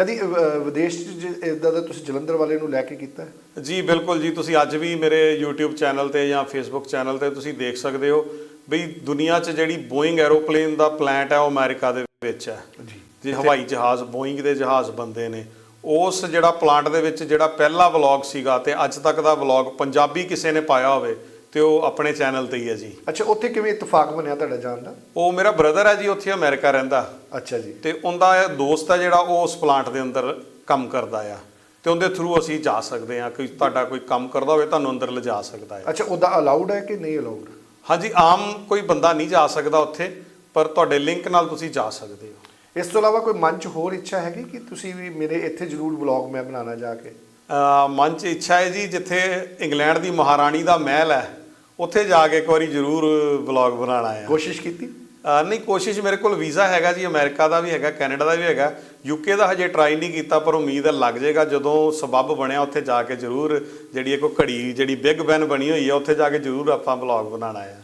ਕਦੀ ਵਿਦੇਸ਼ ਚ ਇਦਾਂ ਦਾ ਤੁਸੀਂ ਜਲੰਧਰ ਵਾਲੇ ਨੂੰ ਲੈ ਕੇ ਕੀਤਾ? ਜੀ ਬਿਲਕੁਲ ਜੀ ਤੁਸੀਂ ਅੱਜ ਵੀ ਮੇਰੇ YouTube ਚੈਨਲ ਤੇ ਜਾਂ Facebook ਚੈਨਲ ਤੇ ਤੁਸੀਂ ਦੇਖ ਸਕਦੇ ਹੋ ਵੀ ਦੁਨੀਆ 'ਚ ਜਿਹੜੀ ਬੋਇੰਗ ਐਰੋਪਲੇਨ ਦਾ ਪਲਾਂਟ ਹੈ ਉਹ ਅਮਰੀਕਾ ਦੇ ਵਿੱਚ ਹੈ। ਜੀ। ਜੇ ਹਵਾਈ ਜਹਾਜ਼ ਬੋਇੰਗ ਦੇ ਜਹਾਜ਼ ਬੰਦੇ ਨੇ। ਉਸ ਜਿਹੜਾ ਪਲਾਂਟ ਦੇ ਵਿੱਚ ਜਿਹੜਾ ਪਹਿਲਾ ਵਲੌਗ ਸੀਗਾ ਤੇ ਅੱਜ ਤੱਕ ਦਾ ਵਲੌਗ ਪੰਜਾਬੀ ਕਿਸੇ ਨੇ ਪਾਇਆ ਹੋਵੇ ਤੇ ਉਹ ਆਪਣੇ ਚੈਨਲ ਤੇ ਹੀ ਹੈ ਜੀ। ਅੱਛਾ ਉੱਥੇ ਕਿਵੇਂ ਇਤਫਾਕ ਬਣਿਆ ਤੁਹਾਡਾ ਜਾਣ ਦਾ? ਉਹ ਮੇਰਾ ਬ੍ਰਦਰ ਹੈ ਜੀ ਉੱਥੇ ਅਮਰੀਕਾ ਰਹਿੰਦਾ। ਅੱਛਾ ਜੀ। ਤੇ ਉਹਦਾ ਦੋਸਤ ਹੈ ਜਿਹੜਾ ਉਹ ਉਸ ਪਲਾਂਟ ਦੇ ਅੰਦਰ ਕੰਮ ਕਰਦਾ ਆ। ਤੇ ਉਹਦੇ ਥਰੂ ਅਸੀਂ ਜਾ ਸਕਦੇ ਹਾਂ ਕੋਈ ਤੁਹਾਡਾ ਕੋਈ ਕੰਮ ਕਰਦਾ ਹੋਵੇ ਤੁਹਾਨੂੰ ਅੰਦਰ ਲਿਜਾ ਸਕਦਾ ਹੈ ਅੱਛਾ ਉਹਦਾ ਅਲਾਉਡ ਹੈ ਕਿ ਨਹੀਂ ਅਲਾਉਡ ਹਾਂਜੀ ਆਮ ਕੋਈ ਬੰਦਾ ਨਹੀਂ ਜਾ ਸਕਦਾ ਉੱਥੇ ਪਰ ਤੁਹਾਡੇ ਲਿੰਕ ਨਾਲ ਤੁਸੀਂ ਜਾ ਸਕਦੇ ਹੋ। ਇਸ ਤੋਂ ਇਲਾਵਾ ਕੋਈ ਮਨ ਚ ਹੋਰ ਇੱਛਾ ਹੈਗੀ ਕਿ ਤੁਸੀਂ ਵੀ ਮੇਰੇ ਇੱਥੇ ਜ਼ਰੂਰ ਵਲੌਗ ਮੈਂ ਬਣਾਉਣਾ ਜਾ ਕੇ? ਮਨ 'ਚ ਇੱਛਾ ਹੈ ਜੀ ਜਿੱਥੇ ਇੰਗਲੈਂਡ ਦੀ ਮਹਾਰਾਣੀ ਦਾ ਮਹਿਲ ਹੈ ਉੱਥੇ ਜਾ ਕੇ ਇੱਕ ਵਾਰੀ ਜ਼ਰੂਰ ਵਲੌਗ ਬਣਾਉਣਾ ਹੈ ਕੋਸ਼ਿਸ਼ ਕੀਤੀ? ਨਹੀਂ ਕੋਸ਼ਿਸ਼ ਮੇਰੇ ਕੋਲ ਵੀਜ਼ਾ ਹੈਗਾ ਜੀ ਅਮਰੀਕਾ ਦਾ ਵੀ ਹੈਗਾ ਕੈਨੇਡਾ ਦਾ ਵੀ ਹੈਗਾ। ਯੂਕੇ ਦਾ ਹਜੇ ਟਰਾਈ ਨਹੀਂ ਕੀਤਾ ਪਰ ਉਮੀਦ ਹੈ ਲੱਗ ਜਾਏਗਾ। ਜਦੋਂ ਸਬੱਬ ਬਣਿਆ ਉੱਥੇ ਜਾ ਕੇ ਜ਼ਰੂਰ ਜਿਹੜੀ ਇੱਕ ਘੜੀ ਜਿਹੜੀ ਬਿਗ ਬੈਨ ਬਣੀ ਹੋਈ ਹੈ ਉੱਥੇ ਜਾ ਕੇ ਜ਼ਰੂਰ ਆਪਾਂ ਵਲੌਗ ਬਣਾਉਣਾ ਹੈ।